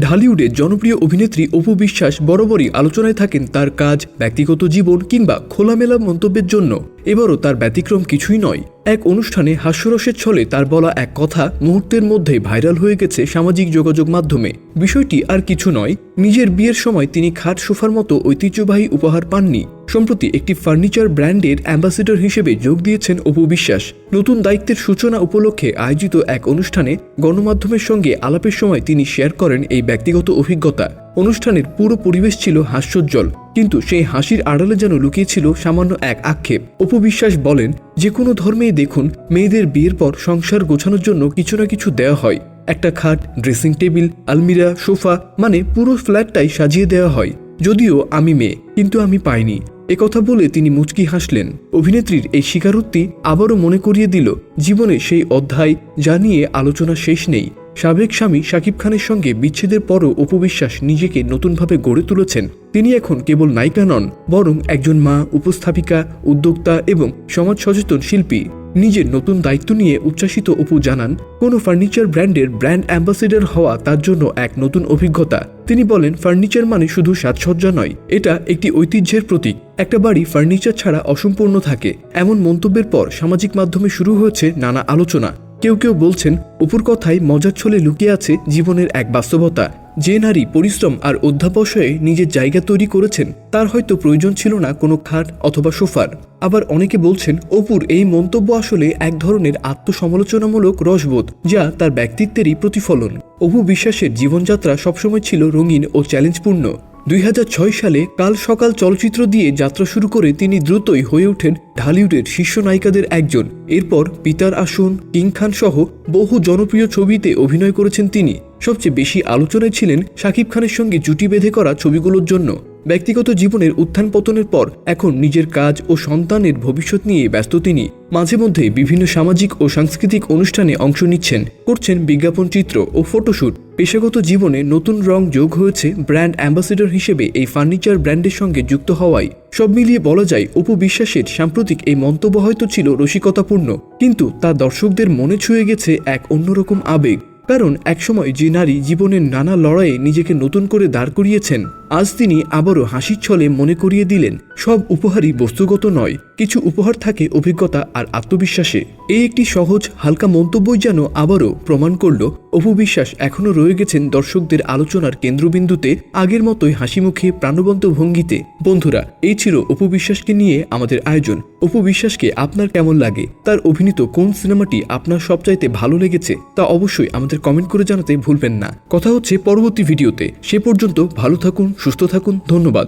ঢালিউডের জনপ্রিয় অভিনেত্রী অপু বিশ্বাস বরাবরই আলোচনায় থাকেন তার কাজ, ব্যক্তিগত জীবন কিংবা খোলামেলা মন্তব্যের জন্য। এবারও তার ব্যতিক্রম কিছুই নয়। এক অনুষ্ঠানে হাস্যরসের ছলে তার বলা এক কথা মুহূর্তের মধ্যে ভাইরাল হয়ে গেছে সামাজিক যোগাযোগ মাধ্যমে। বিষয়টি আর কিছু নয়, নিজের বিয়ের সময় তিনি খাট সোফার মতো ঐতিহ্যবাহী উপহার পাননি। সম্প্রতি একটি ফার্নিচার ব্র্যান্ডের অ্যাম্বাসেডর হিসেবে যোগ দিয়েছেন অপু বিশ্বাস। নতুন দায়িত্বের সূচনা উপলক্ষে আয়োজিত এক অনুষ্ঠানে গণমাধ্যমের সঙ্গে আলাপের সময় তিনি শেয়ার করেন এই ব্যক্তিগত অভিজ্ঞতা। অনুষ্ঠানের পুরো পরিবেশ ছিল হাস্যোজ্জ্বল। কিন্তু সেই হাসির আড়ালে যেন লুকিয়েছিল সামান্য এক আক্ষেপ। অপু বিশ্বাস বলেন, যে কোনো ধর্মেই দেখুন, মেয়েদের বিয়ের পর সংসার গোছানোর জন্য কিছু না কিছু দেওয়া হয়। একটা খাট, ড্রেসিং টেবিল, আলমিরা, সোফা মানে পুরো ফ্ল্যাটটাই সাজিয়ে দেওয়া হয়। যদিও আমি মেয়ে, কিন্তু আমি পাইনি। একথা বলে তিনি মুচকি হাসলেন। অভিনেত্রীর এই স্বীকারোক্তি আবারও মনে করিয়ে দিল, জীবনে সেই অধ্যায় যা নিয়ে আলোচনা শেষ নেই। সাবেক স্বামী শাকিব খানের সঙ্গে বিচ্ছেদের পরও অপবিশ্বাস নিজেকে নতুনভাবে গড়ে তুলেছেন। তিনি এখন কেবল নায়িকা নন, বরং একজন মা, উপস্থাপিকা, উদ্যোক্তা এবং সমাজ সচেতন শিল্পী। নিজের নতুন দায়িত্ব নিয়ে উচ্ছ্বাসিত অপু জানান, কোনো ফার্নিচার ব্র্যান্ডের ব্র্যান্ড অ্যাম্বাসেডর হওয়া তার জন্য এক নতুন অভিজ্ঞতা। তিনি বলেন, ফার্নিচার মানে শুধু সাজসজ্জা নয়, এটা একটি ঐতিহ্যের প্রতীক। একটা বাড়ি ফার্নিচার ছাড়া অসম্পূর্ণ থাকে। এমন মন্তব্যের পর সামাজিক মাধ্যমে শুরু হয়েছে নানা আলোচনা। কেউ কেউ বলছেন, অপুর কথায় মজার ছলে লুকিয়ে আছে জীবনের এক বাস্তবতা। যে নারী পরিশ্রম আর অধ্যাবসায়ে নিজের জায়গা তৈরি করেছেন, তার হয়তো প্রয়োজন ছিল না কোনো খাট অথবা সোফার। আবার অনেকে বলছেন, অপুর এই মন্তব্য আসলে এক ধরনের আত্মসমালোচনামূলক রসবোধ, যা তার ব্যক্তিত্বেরই প্রতিফলন। অপু বিশ্বাসের জীবনযাত্রা সবসময় ছিল রঙিন ও চ্যালেঞ্জপূর্ণ দুই হাজার ছয় সালে কাল সকাল চলচ্চিত্র দিয়ে যাত্রা শুরু করে তিনি দ্রুতই হয়ে ওঠেন ঢালিউডের শীর্ষ নায়িকাদের একজন। এরপর পিতার আসন, কিং খান সহ বহু জনপ্রিয় ছবিতে অভিনয় করেছেন তিনি। সবচেয়ে বেশি আলোচনায় ছিলেন শাকিব খানের সঙ্গে জুটি বেঁধে করা ছবিগুলোর জন্য। ব্যক্তিগত জীবনের উত্থান পতনের পর এখন নিজের কাজ ও সন্তানের ভবিষ্যৎ নিয়ে ব্যস্ত তিনি। মাঝে মধ্যে বিভিন্ন সামাজিক ও সাংস্কৃতিক অনুষ্ঠানে অংশ নিচ্ছেন। করছেন বিজ্ঞাপন চিত্র ও ফটোশ্যুট পেশাগত জীবনে নতুন রং যোগ হয়েছে ব্র্যান্ড অ্যাম্বাসেডর হিসেবে এই ফার্নিচার ব্র্যান্ডের সঙ্গে যুক্ত হওয়ায়। সব মিলিয়ে বলা যায়, অপু বিশ্বাসের সাম্প্রতিক এই মন্তব্য হয়তো ছিল রসিকতাপূর্ণ, কিন্তু তা দর্শকদের মনে ছুঁয়ে গেছে এক অন্যরকম আবেগ। কারণ একসময় যে নারী জীবনের নানা লড়াইয়ে নিজেকে নতুন করে দাঁড় করিয়েছেন আজ তিনি আবারও হাসির ছলে মনে করিয়ে দিলেন, সব উপহারই বস্তুগত নয়, কিছু উপহার থাকে অভিজ্ঞতা আর আত্মবিশ্বাসে। এই একটি সহজ, হালকা মন্তব্যই যেন আবারও প্রমাণ করল, অপু বিশ্বাস এখনও রয়ে গেছেন দর্শকদের আলোচনার কেন্দ্রবিন্দুতে, আগের মতোই হাসি মুখে প্রাণবন্ত ভঙ্গিতে। বন্ধুরা, এই ছিল অপু বিশ্বাসকে নিয়ে আমাদের আয়োজন। অপু বিশ্বাসকে আপনার কেমন লাগে? তার অভিনীত কোন সিনেমাটি আপনার সবচাইতে ভালো লেগেছে? তা অবশ্যই আমাদের কমেন্ট করে জানাতে ভুলবেন না। কথা হচ্ছে পরবর্তী ভিডিওতে। সে পর্যন্ত ভালো থাকুন সুস্থ থাকুন ধন্যবাদ।